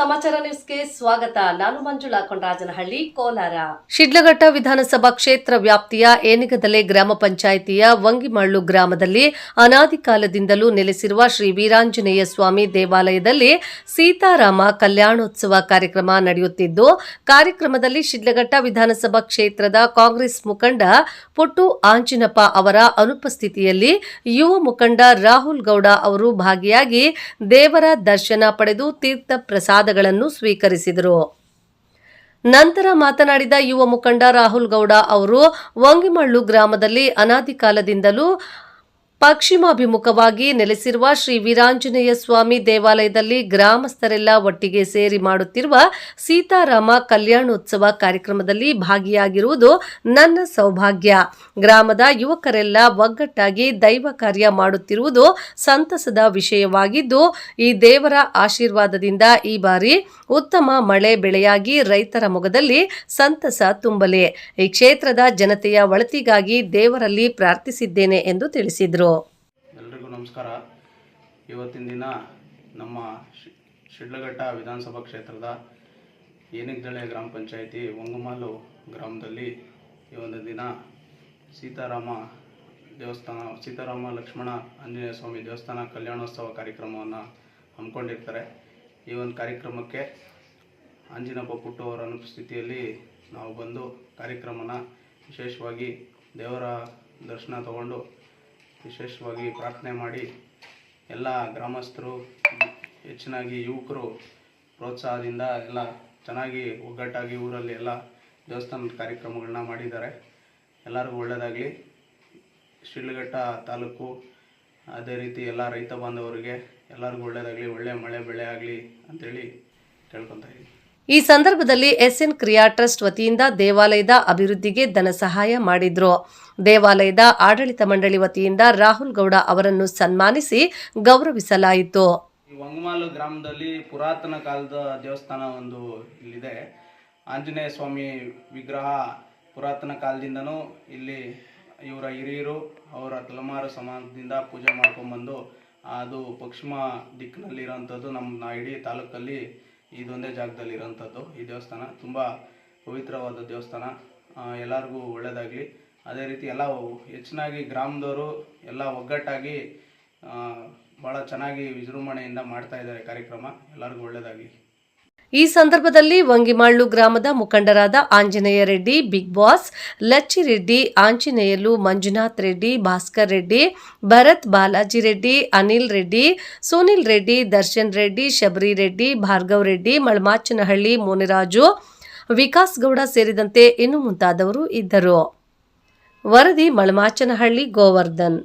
ಸಮಾಚಾರ ನ್ಯೂಸ್ಗೆ ಸ್ವಾಗತ. ನಾನು ಮಂಜುಳಾ ಕೊಂಡರಾಜನಹಳ್ಳಿ ಕೋಲಾರ. ಶಿಡ್ಲಘಟ್ಟ ವಿಧಾನಸಭಾ ಕ್ಷೇತ್ರ ವ್ಯಾಪ್ತಿಯ ಏನಿಗದಲೆ ಗ್ರಾಮ ಪಂಚಾಯಿತಿಯ ವಂಗಿಮಳ್ಳು ಗ್ರಾಮದಲ್ಲಿ ಅನಾದಿ ಕಾಲದಿಂದಲೂ ನೆಲೆಸಿರುವ ಶ್ರೀ ವೀರಾಂಜನೇಯ ಸ್ವಾಮಿ ದೇವಾಲಯದಲ್ಲಿ ಸೀತಾರಾಮ ಕಲ್ಯಾಣೋತ್ಸವ ಕಾರ್ಯಕ್ರಮ ನಡೆಯುತ್ತಿದ್ದು, ಕಾರ್ಯಕ್ರಮದಲ್ಲಿ ಶಿಡ್ಲಘಟ್ಟ ವಿಧಾನಸಭಾ ಕ್ಷೇತ್ರದ ಕಾಂಗ್ರೆಸ್ ಮುಖಂಡ ಪುಟ್ಟು ಆಂಜಿನಪ್ಪ ಅವರ ಅನುಪಸ್ಥಿತಿಯಲ್ಲಿ ಯುವ ಮುಖಂಡ ರಾಹುಲ್ ಗೌಡ ಅವರು ಭಾಗಿಯಾಗಿ ದೇವರ ದರ್ಶನ ಪಡೆದು ತೀರ್ಥ ಪ್ರಸಾದಗಳನ್ನು ಸ್ವೀಕರಿಸಿದರು. ನಂತರ ಮಾತನಾಡಿದ ಯುವ ಮುಖಂಡ ರಾಹುಲ್ ಗೌಡ ಅವರು ವಂಗಿಮಳ್ಳು ಗ್ರಾಮದಲ್ಲಿ ಅನಾದಿ ಕಾಲದಿಂದಲೂ ಪಶ್ಚಿಮಾಭಿಮುಖವಾಗಿ ನೆಲೆಸಿರುವ ಶ್ರೀ ವೀರಾಂಜನೇಯ ಸ್ವಾಮಿ ದೇವಾಲಯದಲ್ಲಿ ಗ್ರಾಮಸ್ಥರೆಲ್ಲ ಒಟ್ಟಿಗೆ ಸೇರಿ ಮಾಡುತ್ತಿರುವ ಸೀತಾರಾಮ ಕಲ್ಯಾಣೋತ್ಸವ ಕಾರ್ಯಕ್ರಮದಲ್ಲಿ ಭಾಗಿಯಾಗಿರುವುದು ನನ್ನ ಸೌಭಾಗ್ಯ. ಗ್ರಾಮದ ಯುವಕರೆಲ್ಲ ಒಗ್ಗಟ್ಟಾಗಿ ದೈವ ಕಾರ್ಯ ಮಾಡುತ್ತಿರುವುದು ಸಂತಸದ ವಿಷಯವಾಗಿದ್ದು, ಈ ದೇವರ ಆಶೀರ್ವಾದದಿಂದ ಈ ಬಾರಿ ಉತ್ತಮ ಮಳೆ ಬೆಳೆಯಾಗಿ ರೈತರ ಮೊಗದಲ್ಲಿ ಸಂತಸ ತುಂಬಲಿ. ಈ ಕ್ಷೇತ್ರದ ಜನತೆಯ ಒಳತಿಗಾಗಿ ದೇವರಲ್ಲಿ ಪ್ರಾರ್ಥಿಸಿದ್ದೇನೆ ಎಂದು ತಿಳಿಸಿದರು. ನಮಸ್ಕಾರ. ಇವತ್ತಿನ ದಿನ ನಮ್ಮ ಶಿಡ್ಲಘಟ್ಟ ವಿಧಾನಸಭಾ ಕ್ಷೇತ್ರದ ಏನಿಗ್ದಳೆ ಗ್ರಾಮ ಪಂಚಾಯಿತಿ ಒಂಗಮಾಲು ಗ್ರಾಮದಲ್ಲಿ ಈ ಒಂದು ದಿನ ಸೀತಾರಾಮ ದೇವಸ್ಥಾನ, ಸೀತಾರಾಮ ಲಕ್ಷ್ಮಣ ಆಂಜನೇಯ ಸ್ವಾಮಿ ದೇವಸ್ಥಾನ ಕಲ್ಯಾಣೋತ್ಸವ ಕಾರ್ಯಕ್ರಮವನ್ನು ಹಮ್ಮಿಕೊಂಡಿರ್ತಾರೆ. ಈ ಒಂದು ಕಾರ್ಯಕ್ರಮಕ್ಕೆ ಆಂಜಿನಪ್ಪ ಪುಟ್ಟು ಅವರ ಅನುಪಸ್ಥಿತಿಯಲ್ಲಿ ನಾವು ಬಂದು ಕಾರ್ಯಕ್ರಮನ ವಿಶೇಷವಾಗಿ ದೇವರ ದರ್ಶನ ತಗೊಂಡು ವಿಶೇಷವಾಗಿ ಪ್ರಾರ್ಥನೆ ಮಾಡಿ ಎಲ್ಲ ಗ್ರಾಮಸ್ಥರು, ಹೆಚ್ಚಿನಾಗಿ ಯುವಕರು ಪ್ರೋತ್ಸಾಹದಿಂದ ಎಲ್ಲ ಚೆನ್ನಾಗಿ ಒಗ್ಗಟ್ಟಾಗಿ ಊರಲ್ಲಿ ಎಲ್ಲ ದೇವಸ್ಥಾನದ ಕಾರ್ಯಕ್ರಮಗಳನ್ನ ಮಾಡಿದ್ದಾರೆ. ಎಲ್ಲರಿಗೂ ಒಳ್ಳೆಯದಾಗಲಿ ಶಿಡ್ಲಘಟ್ಟ ತಾಲೂಕು, ಅದೇ ರೀತಿ ಎಲ್ಲ ರೈತ ಬಾಂಧವರಿಗೆ ಎಲ್ಲರಿಗೂ ಒಳ್ಳೆಯದಾಗಲಿ ಒಳ್ಳೆಯ ಮಳೆ ಬೆಳೆ ಆಗಲಿ ಅಂಥೇಳಿ ಕೇಳ್ಕೊತಾ ಇದ್ದೀನಿ. ಈ ಸಂದರ್ಭದಲ್ಲಿ ಎಸ್ಎನ್ ಕ್ರಿಯಾ ಟ್ರಸ್ಟ್ ವತಿಯಿಂದ ದೇವಾಲಯದ ಅಭಿವೃದ್ಧಿಗೆ ಧನ ಸಹಾಯ ಮಾಡಿದ್ರು. ದೇವಾಲಯದ ಆಡಳಿತ ಮಂಡಳಿ ವತಿಯಿಂದ ರಾಹುಲ್ ಗೌಡ ಅವರನ್ನು ಸನ್ಮಾನಿಸಿ ಗೌರವಿಸಲಾಯಿತು. ವಂಗಮಾಲು ಗ್ರಾಮದಲ್ಲಿ ಪುರಾತನ ಕಾಲದ ದೇವಸ್ಥಾನ ಒಂದು ಇಲ್ಲಿದೆ. ಆಂಜನೇಯ ಸ್ವಾಮಿ ವಿಗ್ರಹ ಪುರಾತನ ಕಾಲದಿಂದನೂ ಇಲ್ಲಿ ಇವರ ಹಿರಿಯರು ಅವರ ತಲೆಮಾರು ಸಮಾಜದಿಂದ ಪೂಜೆ ಮಾಡ್ಕೊಂಡ್ಬಂದು, ಅದು ಪಶ್ಚಿಮ ದಿಕ್ಕಿನಲ್ಲಿ ಇರೋಂಥದ್ದು ನಮ್ಮ ಇಡೀ ತಾಲೂಕಲ್ಲಿ ಇದೊಂದೇ ಜಾಗದಲ್ಲಿ ಇರೋಂಥದ್ದು ಈ ದೇವಸ್ಥಾನ ತುಂಬ ಪವಿತ್ರವಾದ ದೇವಸ್ಥಾನ. ಎಲ್ಲರಿಗೂ ಒಳ್ಳೆಯದಾಗಲಿ ಅದೇ ರೀತಿ ಎಲ್ಲ ಹೆಚ್ಚಿನಾಗಿ ಗ್ರಾಮದವರು ಎಲ್ಲ ಒಗ್ಗಟ್ಟಾಗಿ ಭಾಳ ಚೆನ್ನಾಗಿ ವಿಜೃಂಭಣೆಯಿಂದ ಮಾಡ್ತಾ ಇದ್ದಾರೆ ಕಾರ್ಯಕ್ರಮ. ಎಲ್ಲರಿಗೂ ಒಳ್ಳೆಯದಾಗಲಿ ಈ ಸಂದರ್ಭದಲ್ಲಿ ವಂಗಿಮಾಳ್ಳು ಗ್ರಾಮದ ಮುಖಂಡರಾದ ಆಂಜನೇಯ ರೆಡ್ಡಿ, ಬಿಗ್ ಬಾಸ್ ಲಚ್ಚಿರೆಡ್ಡಿ ಆಂಜನೇಯಲು ಮಂಜುನಾಥ್ ರೆಡ್ಡಿ, ಭಾಸ್ಕರ್ ರೆಡ್ಡಿ, ಭರತ್ ಬಾಲಾಜಿ ರೆಡ್ಡಿ, ಅನಿಲ್ ರೆಡ್ಡಿ, ಸುನಿಲ್ ರೆಡ್ಡಿ, ದರ್ಶನ್ ರೆಡ್ಡಿ, ಶಬರಿ ರೆಡ್ಡಿ, ಭಾರ್ಗವ್ ರೆಡ್ಡಿ, ಮಳಮಾಚನಹಳ್ಳಿ, ಮೋನಿರಾಜು, ವಿಕಾಸ್ ಗೌಡ ಸೇರಿದಂತೆ ಇನ್ನು ಮುಂತಾದವರು ಇದ್ದರು. ವರದಿ ಮಳಮಾಚನಹಳ್ಳಿ, ಗೋವರ್ಧನ್.